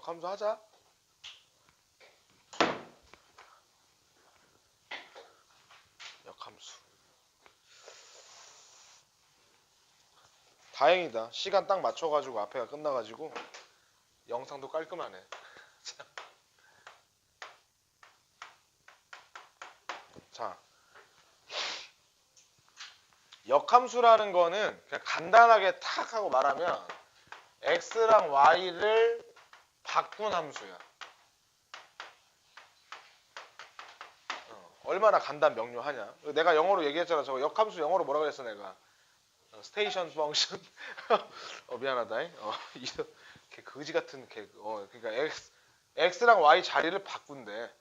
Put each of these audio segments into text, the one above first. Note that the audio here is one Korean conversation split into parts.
역함수 하자. 역함수. 다행이다. 시간 딱 맞춰가지고 앞에가 끝나가지고 영상도 깔끔하네. 자, 역함수라는 거는 그냥 간단하게 탁 하고 말하면 x랑 y를 바꾼 함수야. 어, 얼마나 간단 명료하냐. 내가 영어로 얘기했잖아. 저거 역함수 영어로 뭐라 그랬어 내가. 스테이션 펑션. 어 미안하다. 잉? 어 개 거지 같은 개. 어 그러니까 x x랑 y 자리를 바꾼대.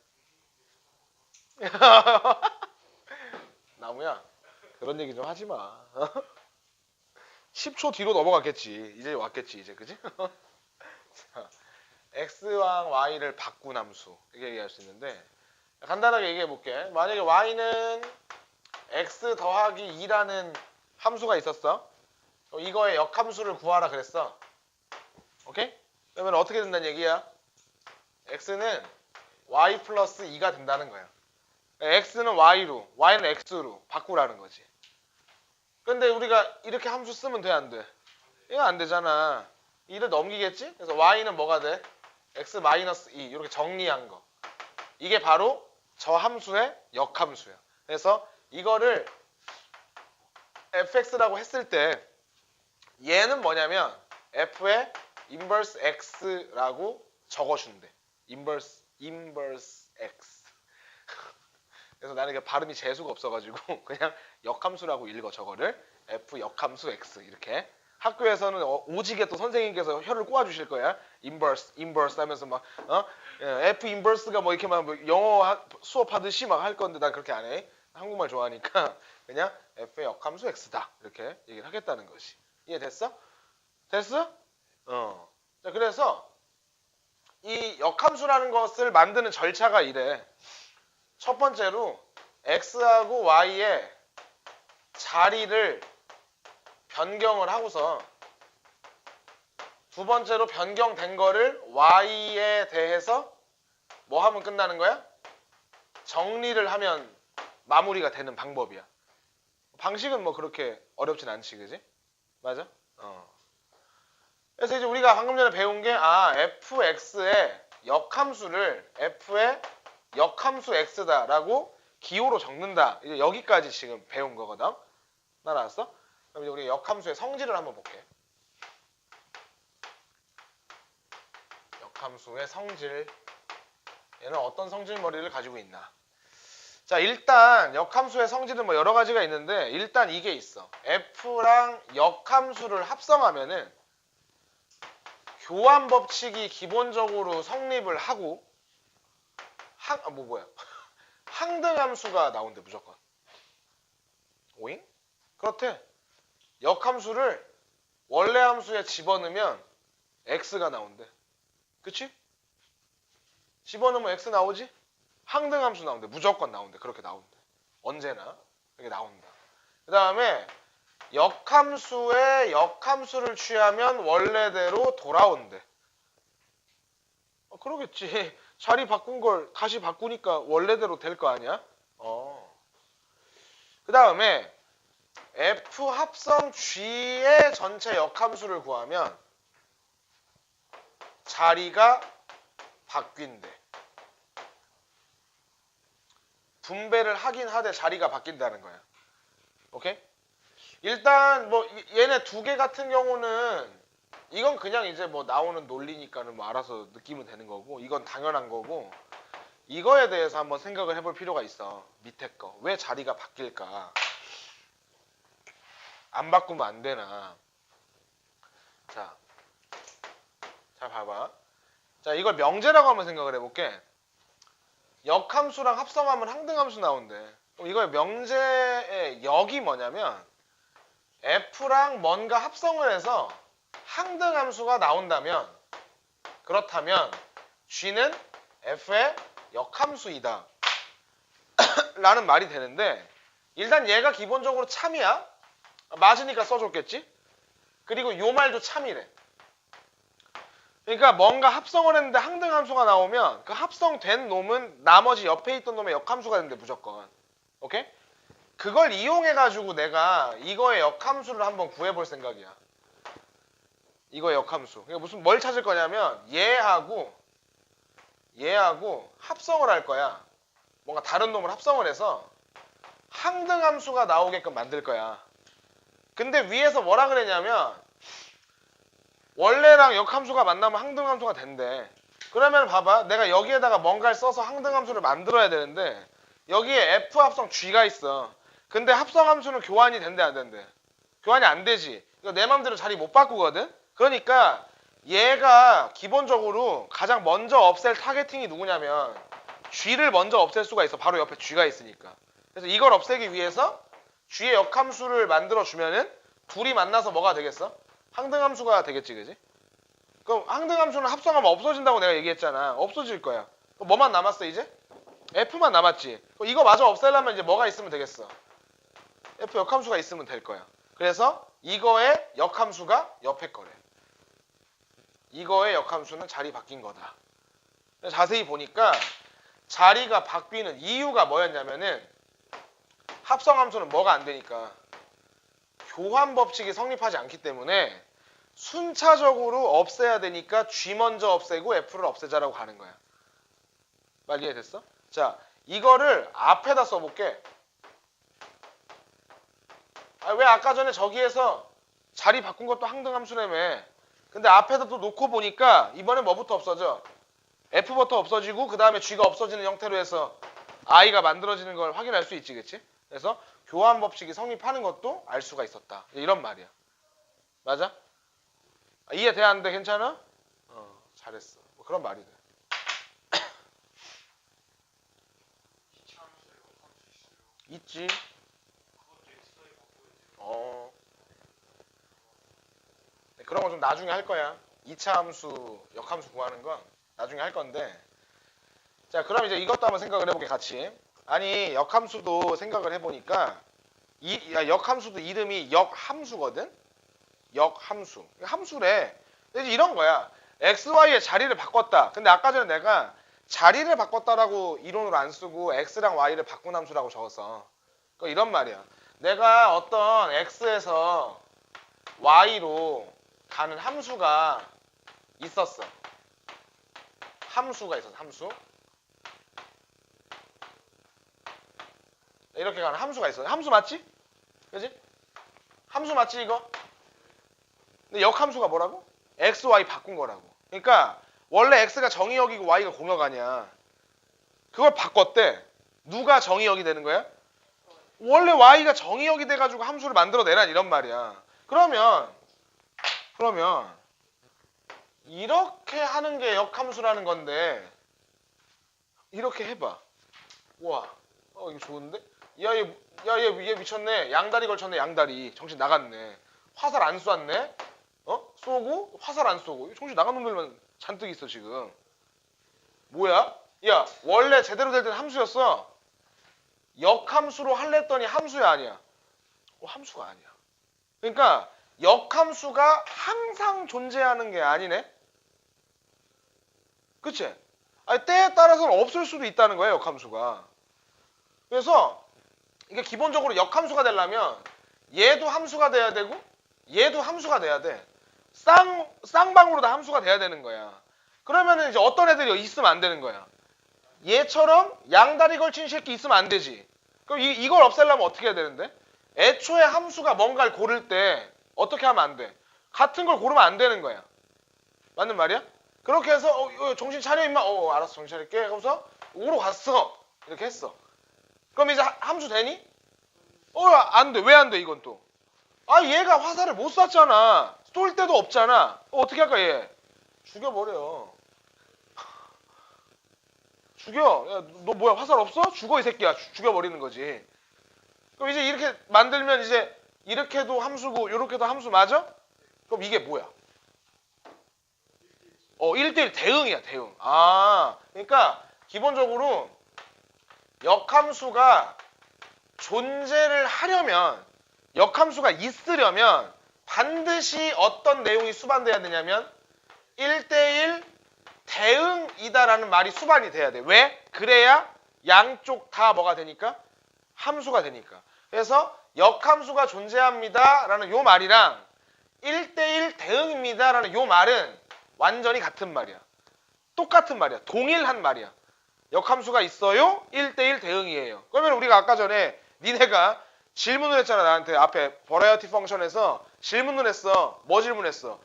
나무야. 그런 얘기 좀 하지 마. 10초 뒤로 넘어갔겠지. 이제 왔겠지, 이제. 그지? 자, x랑 y를 바꾼 함수. 이렇게 얘기할 수 있는데 간단하게 얘기해 볼게. 만약에 y는 x 더하기 2라는 함수가 있었어. 이거의 역함수를 구하라 그랬어. 오케이? 그러면 어떻게 된다는 얘기야? x는 y 플러스 2가 된다는 거야. x는 y로, y는 x로 바꾸라는 거지. 근데 우리가 이렇게 함수 쓰면 돼, 안 돼? 이거 안 되잖아. 2를 넘기겠지? 그래서 y는 뭐가 돼? X 마이너스 2 이렇게 정리한 거. 이게 바로 저 함수의 역함수야. 그래서 이거를 fx라고 했을 때 얘는 뭐냐면 f의 inverse x라고 적어준대. inverse inverse x. 그래서 나는 이게 발음이 재수가 없어가지고 그냥 역함수라고 읽어 저거를 f 역함수 x 이렇게 학교에서는 어- 오지게 또 선생님께서 혀를 꼬아주실 거야 inverse inverse 하면서 막 어? 예, f inverse가 뭐 이렇게 막뭐 영어 하- 수업 하듯이 막 할 건데 난 그렇게 안 해 한국말 좋아하니까 그냥 f의 역함수 x다 이렇게 얘기를 하겠다는 것이 이해됐어? 됐어? 어. 자 그래서 이 역함수라는 것을 만드는 절차가 이래. 첫 번째로 x하고 y의 자리를 변경을 하고서 두 번째로 변경된 거를 y에 대해서 뭐 하면 끝나는 거야? 정리를 하면 마무리가 되는 방법이야. 방식은 뭐 그렇게 어렵진 않지, 그지? 맞아? 어. 그래서 이제 우리가 방금 전에 배운 게 아, fx의 역함수를 f의 역함수 x다라고 기호로 적는다. 이제 여기까지 지금 배운 거거든. 따라왔어? 그럼 이제 우리 역함수의 성질을 한번 볼게. 역함수의 성질. 얘는 어떤 성질머리를 가지고 있나? 자, 일단 역함수의 성질은 뭐 여러 가지가 있는데 일단 이게 있어. f랑 역함수를 합성하면은 교환 법칙이 기본적으로 성립을 하고 항, 아, 뭐 뭐야? 항등함수가 나온대 무조건. 오잉? 그렇대. 역함수를 원래 함수에 집어넣으면 x가 나온대. 그치? 집어넣으면 x 나오지? 항등함수 나온대. 무조건 나온대. 그렇게 나온대. 언제나 그렇게 나온다. 그 다음에 역함수의 역함수를 취하면 원래대로 돌아온대. 어, 그러겠지. 자리 바꾼 걸 다시 바꾸니까 원래대로 될 거 아니야? 어. 그 다음에 F 합성 G의 전체 역함수를 구하면 자리가 바뀐대. 분배를 하긴 하되 자리가 바뀐다는 거야. 오케이? 일단 뭐 이- 얘네 두 개 같은 경우는 이건 그냥 이제 뭐 나오는 논리니까는 뭐 알아서 느끼면 되는 거고 이건 당연한 거고 이거에 대해서 한번 생각을 해볼 필요가 있어 밑에 거 왜 자리가 바뀔까 안 바꾸면 안 되나. 자, 자 봐봐. 자 이걸 명제라고 한번 생각을 해볼게. 역함수랑 합성하면 항등함수 나온대. 이거의 명제의 역이 뭐냐면 F랑 뭔가 합성을 해서 항등함수가 나온다면 그렇다면 G는 F의 역함수이다. 라는 말이 되는데 일단 얘가 기본적으로 참이야 맞으니까 써줬겠지 그리고 요 말도 참이래 그러니까 뭔가 합성을 했는데 항등 함수가 나오면 그 합성된 놈은 나머지 옆에 있던 놈의 역함수가 되는데 무조건. 오케이? 그걸 이용해 가지고 내가 이거의 역함수를 한번 구해 볼 생각이야. 이거의 역함수. 그러니까 무슨 뭘 찾을 거냐면 얘하고 얘하고 합성을 할 거야. 뭔가 다른 놈을 합성을 해서 항등함수가 나오게끔 만들 거야. 근데 위에서 뭐라 그랬냐면 원래랑 역함수가 만나면 항등함수가 된대. 그러면 봐봐. 내가 여기에다가 뭔가를 써서 항등함수를 만들어야 되는데 여기에 F 합성 G가 있어. 근데 합성함수는 교환이 된대 안 된대? 교환이 안 되지. 이거 내 맘대로 자리 못 바꾸거든. 그러니까 얘가 기본적으로 가장 먼저 없앨 타겟팅이 누구냐면 G를 먼저 없앨 수가 있어. 바로 옆에 G가 있으니까. 그래서 이걸 없애기 위해서 G의 역함수를 만들어 주면은 둘이 만나서 뭐가 되겠어? 항등함수가 되겠지, 그지? 그럼 항등함수는 합성하면 없어진다고 내가 얘기했잖아. 없어질 거야. 뭐만 남았어 이제? F만 남았지. 이거 마저 없애려면 이제 뭐가 있으면 되겠어? F 역함수가 있으면 될 거야. 그래서 이거의 역함수가 옆에 거래. 이거의 역함수는 자리 바뀐 거다. 자세히 보니까 자리가 바뀌는 이유가 뭐였냐면은 합성함수는 뭐가 안 되니까 교환 법칙이 성립하지 않기 때문에 순차적으로 없애야 되니까 G 먼저 없애고 F를 없애자라고 가는 거야. 말 이해됐어? 자, 이거를 앞에다 써볼게. 아, 왜 아까 전에 저기에서 자리 바꾼 것도 항등함수라며. 근데 앞에다 또 놓고 보니까 이번엔 뭐부터 없어져? F부터 없어지고 그 다음에 G가 없어지는 형태로 해서 I가 만들어지는 걸 확인할 수 있지, 그치? 그래서 교환 법칙이 성립하는 것도 알 수가 있었다. 이런 말이야. 맞아? 아, 이해 돼 안 돼? 괜찮아? 어, 잘했어. 뭐 그런 말이 돼. 있지. 어. 네, 그런 거좀 나중에 할 거야. 2차 함수, 역함수 구하는 건 나중에 할 건데. 자, 그럼 이제 이것도 한번 생각을 해볼게, 같이. 아니, 역함수도 생각을 해보니까, 이, 야, 역함수도 이름이 역함수거든? 역함수. 함수래. 이제 이런 거야. x, y의 자리를 바꿨다. 근데 아까 전에 내가 자리를 바꿨다라고 이론으로 안 쓰고 x랑 y를 바꾼 함수라고 적었어. 그 이런 말이야. 내가 어떤 x에서 y로 가는 함수가 있었어. 함수가 있었어. 함수. 이렇게 가는 함수가 있어. 함수 맞지? 그지? 함수 맞지 이거? 근데 역함수가 뭐라고? x, y 바꾼 거라고. 그러니까 원래 x가 정의역이고 y가 공역 아니야. 그걸 바꿨대. 누가 정의역이 되는 거야? 원래 y가 정의역이 돼가지고 함수를 만들어내란 이런 말이야. 그러면 그러면 이렇게 하는 게 역함수라는 건데 이렇게 해봐. 와, 어 이거 좋은데? 야, 얘, 야, 얘, 얘 미쳤네. 양다리 걸쳤네, 양다리. 정신 나갔네. 화살 안 쏘았네. 어? 쏘고 화살 안 쏘고. 정신 나간 놈들만 잔뜩 있어 지금. 뭐야? 야, 원래 제대로 될땐 함수였어. 역함수로 할랬더니 함수야 아니야? 어, 함수가 아니야. 그러니까 역함수가 항상 존재하는 게 아니네. 그치? 아니, 때에 따라서는 없을 수도 있다는 거예요, 역함수가. 그래서 이게 기본적으로 역함수가 되려면 얘도 함수가 돼야 되고 얘도 함수가 돼야 돼. 쌍, 쌍방으로 다 함수가 돼야 되는 거야. 그러면은 이제 어떤 애들이 있으면 안 되는 거야. 얘처럼 양다리 걸친 새끼 있으면 안 되지. 그럼 이, 이걸 없애려면 어떻게 해야 되는데? 애초에 함수가 뭔가를 고를 때 어떻게 하면 안 돼? 같은 걸 고르면 안 되는 거야. 맞는 말이야? 그렇게 해서 어, 어, 정신 차려 임마. 어, 알았어 정신 차릴게. 하고서 오로 갔어. 이렇게 했어. 그럼 이제 하- 함수 되니? 어, 안 돼. 왜 안 돼, 이건 또? 아, 얘가 화살을 못 쐈잖아. 쏠 데도 없잖아. 어, 떻게 할까, 얘? 죽여버려. 죽여. 야, 너 뭐야, 화살 없어? 죽어, 이 새끼야. 죽- 죽여버리는 거지. 그럼 이제 이렇게 만들면 이제 이렇게도 함수고, 이렇게도 함수 맞아? 그럼 이게 뭐야? 어, 1대1 대응이야, 대응. 아, 그러니까 기본적으로 역함수가 존재를 하려면 역함수가 있으려면 반드시 어떤 내용이 수반돼야 되냐면 1대1 이다라는 말이 수반이 돼야 돼. 왜? 그래야 양쪽 다 뭐가 되니까 함수가 되니까. 그래서 역함수가 존재합니다라는 요 말이랑 1대1 대응입니다라는 요 말은 완전히 같은 말이야. 똑같은 말이야. 동일한 말이야. 역함수가 있어요. 1대1 대응이에요. 그러면 우리가 아까 전에 니네가 질문을 했잖아 나한테 앞에 버라이어티 펑션에서 질문을 했어. 뭐 질문했어?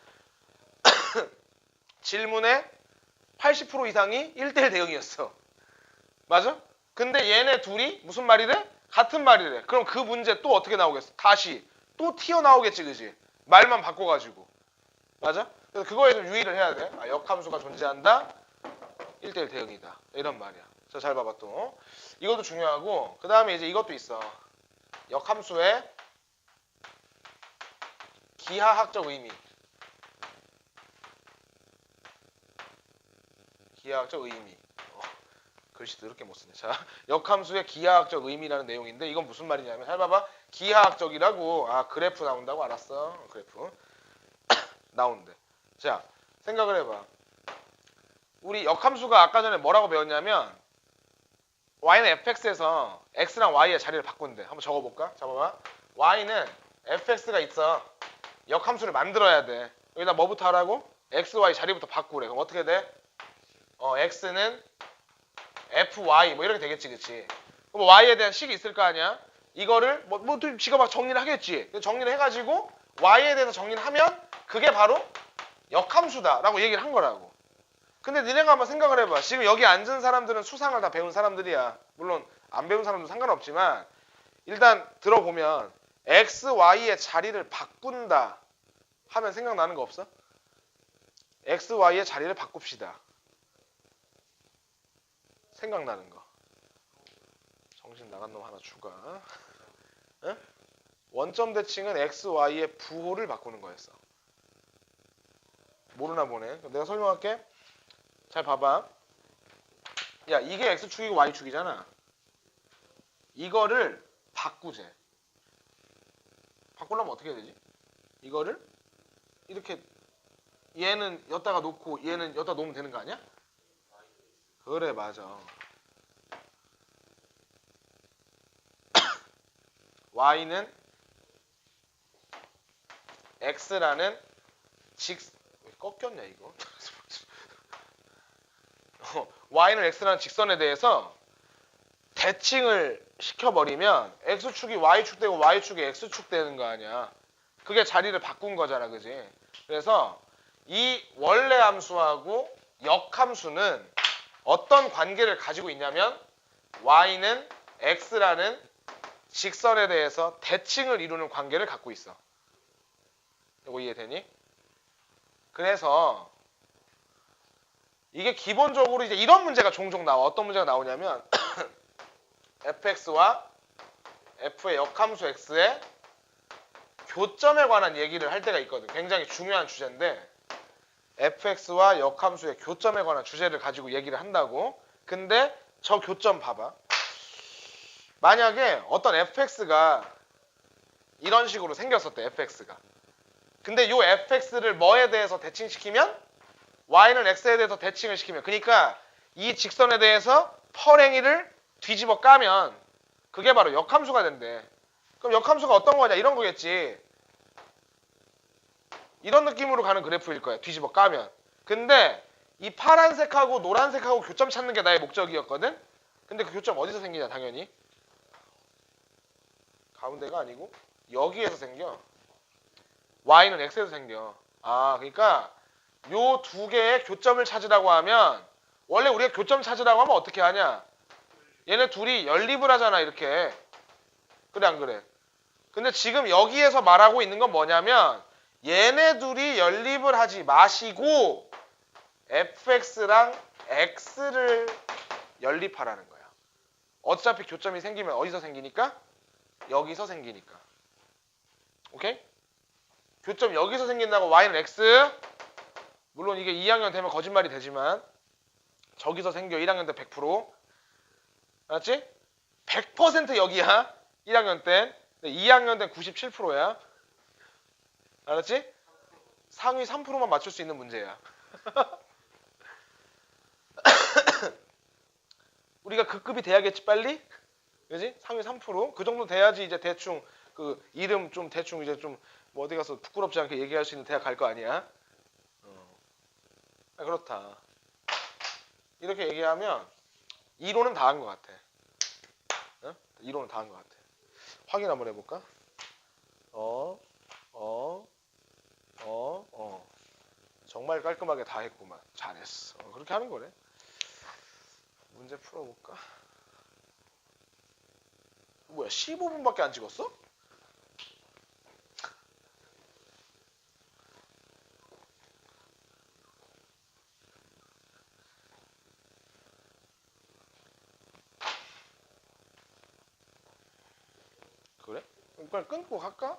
질문의 80% 이상이 1대1 대응이었어. 맞아? 근데 얘네 둘이 무슨 말이래? 같은 말이래. 그럼 그 문제 또 어떻게 나오겠어? 다시 또 튀어나오겠지 그지? 말만 바꿔가지고. 맞아? 그래서 그거에 좀 유의를 해야 돼. 아, 역함수가 존재한다. 1대1 대응이다. 이런 말이야. 자, 잘 봐봐 또. 이것도 중요하고 그 다음에 이제 이것도 있어. 역함수의 기하학적 의미. 기하학적 의미. 어, 글씨 더럽게 못 쓰네. 자, 역함수의 기하학적 의미라는 내용인데 이건 무슨 말이냐면 잘 봐봐. 기하학적이라고 아 그래프 나온다고 알았어. 그래프 나온대. 자, 생각을 해봐. 우리 역함수가 아까 전에 뭐라고 배웠냐면 y는 fx에서 x랑 y의 자리를 바꾼대. 한번 적어볼까? 잡아봐. y는 fx가 있어. 역함수를 만들어야 돼. 여기다 뭐부터 하라고? x, y 자리부터 바꾸래. 그럼 어떻게 돼? 어, x는 fy 뭐 이렇게 되겠지, 그치? 그럼 y에 대한 식이 있을 거 아니야? 이거를 뭐, 뭐또 지가 막 정리를 하겠지. 정리를 해가지고 y에 대해서 정리를 하면 그게 바로 역함수다라고 얘기를 한 거라고. 근데 니네가 한번 생각을 해봐. 지금 여기 앉은 사람들은 수상을 다 배운 사람들이야. 물론 안 배운 사람도 상관없지만 일단 들어보면 x, y의 자리를 바꾼다 하면 생각나는 거 없어? x, y의 자리를 바꿉시다. 생각나는 거. 정신 나간 놈 하나 추가. 응? 원점 대칭은 x, y의 부호를 바꾸는 거였어. 모르나 보네. 내가 설명할게. 잘 봐봐. 야, 이게 x축이고 y축이잖아. 이거를 바꾸재. 바꾸려면 어떻게 해야 되지? 이거를 이렇게 얘는 여기다가 놓고 얘는 여기다 놓으면 되는 거 아니야? 그래, 맞아. y는 x라는 직왜 꺾였냐 이거? 어, y는 x라는 직선에 대해서 대칭을 시켜버리면 x축이 y축 되고 y축이 x축 되는 거 아니야. 그게 자리를 바꾼 거잖아, 그지? 그래서 이 원래 함수하고 역함수는 어떤 관계를 가지고 있냐면 y는 x라는 직선에 대해서 대칭을 이루는 관계를 갖고 있어. 이거 이해되니? 그래서 이게 기본적으로 이제 이런 문제가 종종 나와. 어떤 문제가 나오냐면 fx와 f의 역함수 x의 교점에 관한 얘기를 할 때가 있거든. 굉장히 중요한 주제인데 fx와 역함수의 교점에 관한 주제를 가지고 얘기를 한다고. 근데 저 교점 봐봐. 만약에 어떤 fx가 이런 식으로 생겼었대. fx가. 근데 요 fx를 뭐에 대해서 대칭시키면 y는 x에 대해서 대칭을 시키면 그러니까 이 직선에 대해서 펄행이를 뒤집어 까면 그게 바로 역함수가 된대. 그럼 역함수가 어떤 거냐 이런 거겠지. 이런 느낌으로 가는 그래프일 거야. 뒤집어 까면. 근데 이 파란색하고 노란색하고 교점 찾는 게 나의 목적이었거든. 근데 그 교점 어디서 생기냐 당연히. 가운데가 아니고 여기에서 생겨. y는 x에서 생겨. 아 그러니까 요 두 개의 교점을 찾으라고 하면 원래 우리가 교점 찾으라고 하면 어떻게 하냐? 얘네 둘이 연립을 하잖아 이렇게. 그래 안 그래? 근데 지금 여기에서 말하고 있는 건 뭐냐면 얘네 둘이 연립을 하지 마시고 fx랑 x를 연립하라는 거야. 어차피 교점이 생기면 어디서 생기니까? 여기서 생기니까. 오케이? 교점 여기서 생긴다고 y는 x 물론 이게 2학년 되면 거짓말이 되지만 저기서 생겨 1학년 때 100% 알았지? 100% 여기야. 1학년 때. 2학년 때 97%야. 알았지? 상위 3%만 맞출 수 있는 문제야. 우리가 그 급이 돼야겠지 빨리? 그지? 상위 3%그 정도 돼야지 이제 대충 그 이름 좀 대충 이제 좀 뭐 어디 가서 부끄럽지 않게 얘기할 수 있는 대학 갈 거 아니야. 어. 아, 그렇다 이렇게 얘기하면 이론은 다 한 것 같아 어? 이론은 다 한 것 같아 확인 한번 해볼까 어, 어, 어, 어. 정말 깔끔하게 다 했구만. 잘했어. 어, 그렇게 하는 거래. 문제 풀어볼까? 뭐야, 15분밖에 안 찍었어? 그럼 끊고 갈까?